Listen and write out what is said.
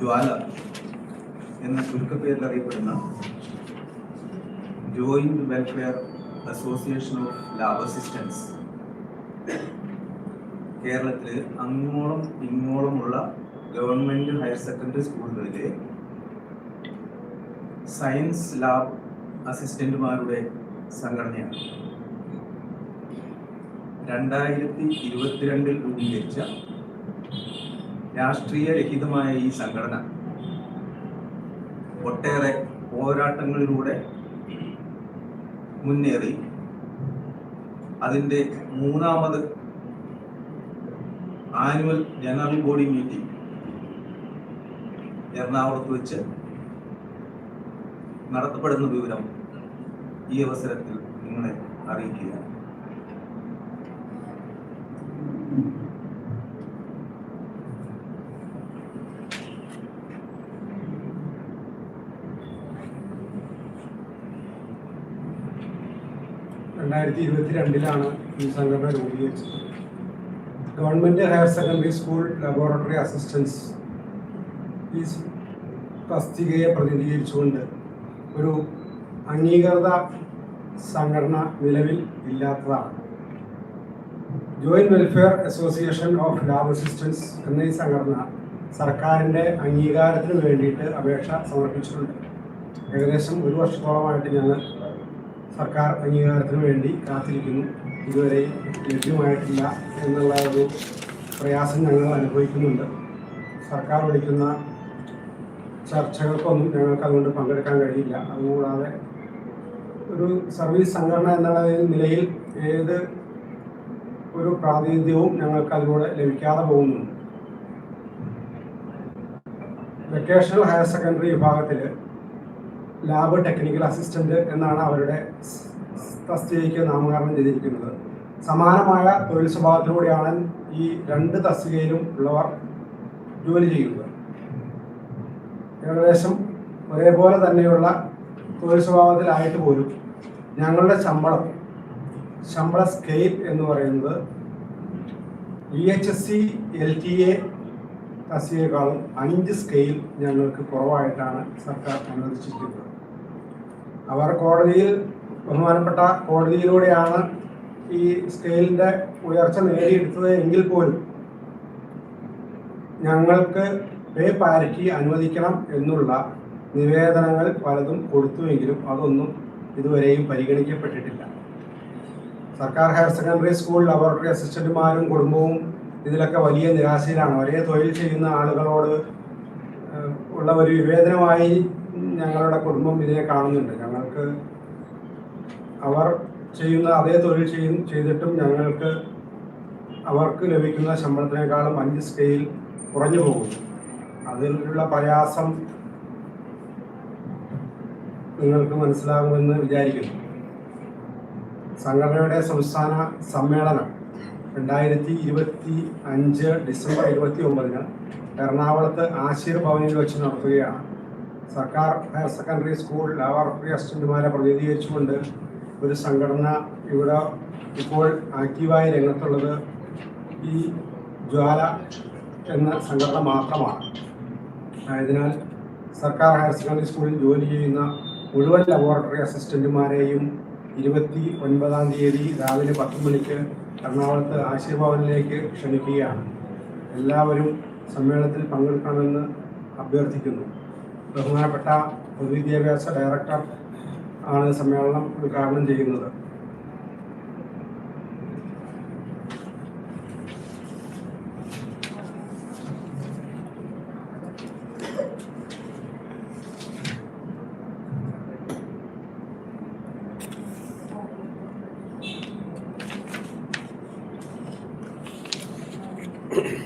ജ്വാല എന്ന ചുരുക്കപ്പേരിൽ അറിയപ്പെടുന്ന joint welfare association of lab assistance കേരളത്തിലെ അങ്ങോളം ഇങ്ങോളമുള്ള ഗവൺമെന്റ് ഹയർ സെക്കൻഡറി സ്കൂളുകളിലെ സയൻസ് ലാബ് അസിസ്റ്റന്റുമാരുടെ സംഘടനയാണ്. രണ്ടായിരത്തി ഇരുപത്തിരണ്ടിൽ രൂപീകരിച്ച രാഷ്ട്രീയ രഹിതമായ ഈ സംഘടന ഒട്ടേറെ പോരാട്ടങ്ങളിലൂടെ മുന്നേറി. അതിന്റെ മൂന്നാമത് ആനുവൽ ജനറൽ ബോഡി മീറ്റിംഗ് എറണാകുളത്ത് വെച്ച് നടത്തപ്പെടുന്ന വിവരം ഈ അവസരത്തിൽ നിങ്ങളെ അറിയിക്കുകയാണ്. രണ്ടായിരത്തി ഇരുപത്തിരണ്ടിലാണ് ഈ സംഘടന രൂപീകരിച്ചത്. Government higher secondary school laboratory assistance ഈ തസ്തികയെ പ്രതിനിധീകരിച്ചുകൊണ്ട് ഒരു അംഗീകൃത സംഘടന നിലവിൽ ഇല്ലാത്തതാണ്. Joint welfare association of lab assistance എന്ന ഈ സംഘടന സർക്കാരിന്റെ അംഗീകാരത്തിന് വേണ്ടിയിട്ട് അപേക്ഷ സമർപ്പിച്ചിട്ടുണ്ട്. ഏകദേശം ഒരു വർഷത്തോളമായിട്ട് ഞങ്ങൾ സർക്കാർ അംഗീകാരത്തിന് വേണ്ടി കാത്തിരിക്കുന്നു. ഇതുവരെ ലഭ്യമായിട്ടില്ല എന്നുള്ള ഒരു പ്രയാസം ഞങ്ങൾ അനുഭവിക്കുന്നുണ്ട്. സർക്കാർ വിളിക്കുന്ന ചർച്ചകൾക്കൊന്നും ഞങ്ങൾക്ക് അതുകൊണ്ട് പങ്കെടുക്കാൻ കഴിയില്ല. അതുകൂടാതെ ഒരു സർവീസ് സംഘടന എന്നുള്ള നിലയിൽ ഏത് ഒരു പ്രാതിനിധ്യവും ഞങ്ങൾക്ക് അതിലൂടെ ലഭിക്കാതെ പോകുന്നുണ്ട്. വെക്കേഷണൽ ഹയർ സെക്കൻഡറി വിഭാഗത്തിൽ ലാബ് ടെക്നിക്കൽ അസിസ്റ്റന്റ് എന്നാണ് അവരുടെ തസ്തികയ്ക്ക് നാമകരണം ചെയ്തിരിക്കുന്നത്. സമാനമായ തൊഴിൽ സ്വഭാവത്തിലൂടെയാണ് ഈ രണ്ട് തസ്തികയിലും ഉള്ളവർ ജോലി ചെയ്യുന്നത്. ഏകദേശം ഒരേപോലെ തന്നെയുള്ള തൊഴിൽ സ്വഭാവത്തിലായിട്ട് പോലും ഞങ്ങളുടെ ശമ്പളം ശമ്പള സ്കെയിൽ എന്ന് പറയുന്നത് E H S C L T A തസ്തികയെക്കാളും അഞ്ച് സ്കെയിൽ ഞങ്ങൾക്ക് കുറവായിട്ടാണ് സർക്കാർ അനുവദിച്ചിരിക്കുന്നത്. അവർ കോടതിയിൽ ബഹുമാനപ്പെട്ട കോടതിയിലൂടെയാണ് ഈ സ്കെയിലിന്റെ ഉയർച്ച നേടിയെടുത്തത് എങ്കിൽ പോലും ഞങ്ങൾക്ക് പേ പാരിറ്റി അനുവദിക്കണം എന്നുള്ള നിവേദനങ്ങൾ പലതും കൊടുത്തുവെങ്കിലും അതൊന്നും ഇതുവരെയും പരിഗണിക്കപ്പെട്ടിട്ടില്ല. സർക്കാർ ഹയർ സെക്കൻഡറി സ്കൂൾ ലബോറട്ടറി അസിസ്റ്റന്റുമാരും കുടുംബവും ഇതിലൊക്കെ വലിയ നിരാശയിലാണ്. ഒരേ തൊഴിൽ ചെയ്യുന്ന ആളുകളോട് ഉള്ള ഒരു വിവേചനമായി ഞങ്ങളുടെ കുടുംബം ഇതിനെ കാണുന്നുണ്ട്. ഞങ്ങൾക്ക് അവർ ചെയ്യുന്ന അതേ തൊഴിൽ ചെയ്യും ചെയ്തിട്ടും ഞങ്ങൾക്ക് അവർക്ക് ലഭിക്കുന്ന ശമ്പളത്തിനേക്കാളും അഞ്ച് സ്കെയിൽ കുറഞ്ഞു പോകുന്നു. അതിലുള്ള പ്രയാസം നിങ്ങൾക്ക് മനസ്സിലാകുമെന്ന് വിചാരിക്കുന്നു. സംഘടനയുടെ സംസ്ഥാന സമ്മേളനം രണ്ടായിരത്തി ഇരുപത്തി അഞ്ച് ഡിസംബർ ഇരുപത്തി ഒമ്പതിന് എറണാകുളത്ത് ആശീർ ഭവനിൽ വെച്ച് നടത്തുകയാണ്. സർക്കാർ ഹയർ സെക്കൻഡറി സ്കൂൾ ലബോറട്ടറി അസിസ്റ്റന്റുമാരെ പ്രതിനിധീകരിച്ചുകൊണ്ട് ഒരു സംഘടന ഇവിടെ ഇപ്പോൾ ആക്റ്റീവായി രംഗത്തുള്ളത് ഈ ജ്വാല എന്ന സംഘടന മാത്രമാണ്. ആയതിനാൽ സർക്കാർ ഹയർ സെക്കൻഡറി സ്കൂളിൽ ജോലി ചെയ്യുന്ന മുഴുവൻ ലബോറട്ടറി അസിസ്റ്റന്റുമാരെയും ഇരുപത്തി ഒൻപതാം തീയതി രാവിലെ പത്ത് മണിക്ക് എറണാകുളത്ത് ആശയഭവനിലേക്ക് ക്ഷണിക്കുകയാണ്. എല്ലാവരും സമ്മേളനത്തിൽ പങ്കെടുക്കണമെന്ന് അഭ്യർത്ഥിക്കുന്നു. ബഹുമാനപ്പെട്ട പൊതുവിദ്യാഭ്യാസ ഡയറക്ടർ ആണ് സമ്മേളനം ഉദ്ഘാടനം ചെയ്യുന്നത്.